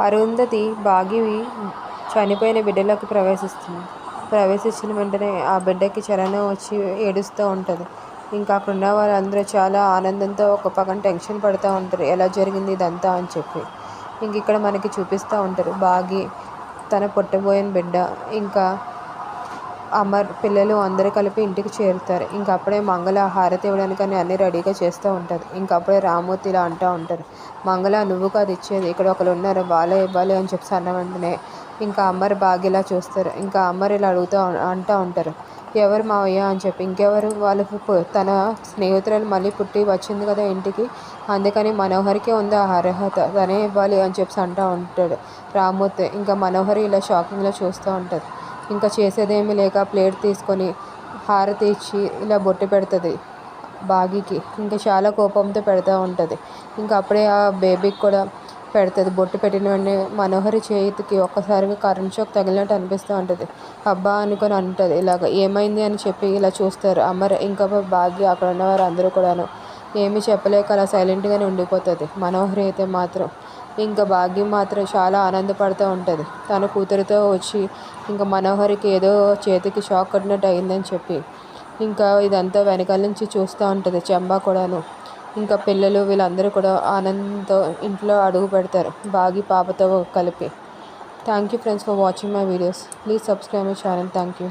అరుంధతి భాగ్యవి చనిపోయిన బిడ్డలోకి ప్రవేశిస్తుంది. ప్రవేశించిన వెంటనే ఆ బిడ్డకి చలనం వచ్చి ఏడుస్తూ ఉంటుంది. ఇంకా అక్కడ ఉన్న వాళ్ళందరూ చాలా ఆనందంతో ఒక పక్కన టెన్షన్ పడుతూ ఉంటారు. ఎలా జరిగింది ఇదంతా అని చెప్పి. ఇంక ఇక్కడ మనకి చూపిస్తూ ఉంటారు. బాగి తన పుట్టబోయిన బిడ్డ ఇంకా అమర్ పిల్లలు అందరూ కలిపి ఇంటికి చేరుతారు. ఇంకప్పుడే మంగళ హారతి ఇవ్వడానికని అన్ని అన్నీ రెడీగా చేస్తూ ఉంటుంది. ఇంకా అప్పుడే రామూర్తి ఇలా అంటూ ఉంటారు మంగళ నువ్వు కాదు ఇచ్చేది. ఇక్కడ ఒకరు ఉన్నారు. వాళ్ళే ఇవ్వాలి అని చెప్పి అన్న వెంటనే ఇంకా అమ్మర్ బాగా ఇలా చూస్తారు. ఇంకా అమ్మర్ ఇలా అడుగుతూ అంటూ ఉంటారు. ఎవరు మావయ్య? అని చెప్పి. ఇంకెవరు? వాళ్ళు తన స్నేహితురాలు మళ్ళీ పుట్టి వచ్చింది కదా ఇంటికి. అందుకని మనోహర్కే ఉంది ఆ అర్హత. తనే ఇవ్వాలి అని చెప్పి అంటూ ఉంటాడు రామూర్తి. ఇంకా మనోహరి ఇలా షాకింగ్లో చూస్తూ ఉంటుంది. ఇంకా చేసేదేమీ లేక ప్లేట్ తీసుకొని హారతి ఇచ్చి ఇలా బొట్టు పెడుతుంది బాగికి. ఇంకా చాలా కోపంతో పెడతా ఉంటుంది. ఇంకా అప్పుడే ఆ బేబీకి కూడా పెడుతుంది. బొట్టు పెట్టిన వెంటనే మనోహరి చేతికి ఒక్కసారిగా కరెంట్ షాక్ తగిలినట్టు అనిపిస్తూ ఉంటుంది. అబ్బా అనుకొని అంటుంది. ఇలాగ ఏమైంది అని చెప్పి ఇలా చూస్తారు. అమర్ ఇంకా బాగి అక్కడ ఉన్నవారు అందరూ కూడాను ఏమీ చెప్పలేక అలా సైలెంట్గానే ఉండిపోతుంది. మనోహరి అయితే మాత్రం ఇంకా భాగ్యం మాత్రం చాలా ఆనందపడుతూ ఉంటుంది. తన కూతురితో వచ్చి ఇంకా మనోహరికి ఏదో చేతికి షాక్ కొట్టినట్టు అయిందని చెప్పి ఇంకా ఇదంతా వెనకాల నుంచి చూస్తూ ఉంటుంది చెంబా కూడాను. ఇంకా పిల్లలు వీళ్ళందరూ కూడా ఆనందంతో ఇంట్లో అడుగు పెడతారు. బాగి పాపతో కలిపి. Thank you friends for watching my videos. Please subscribe my channel. Thank you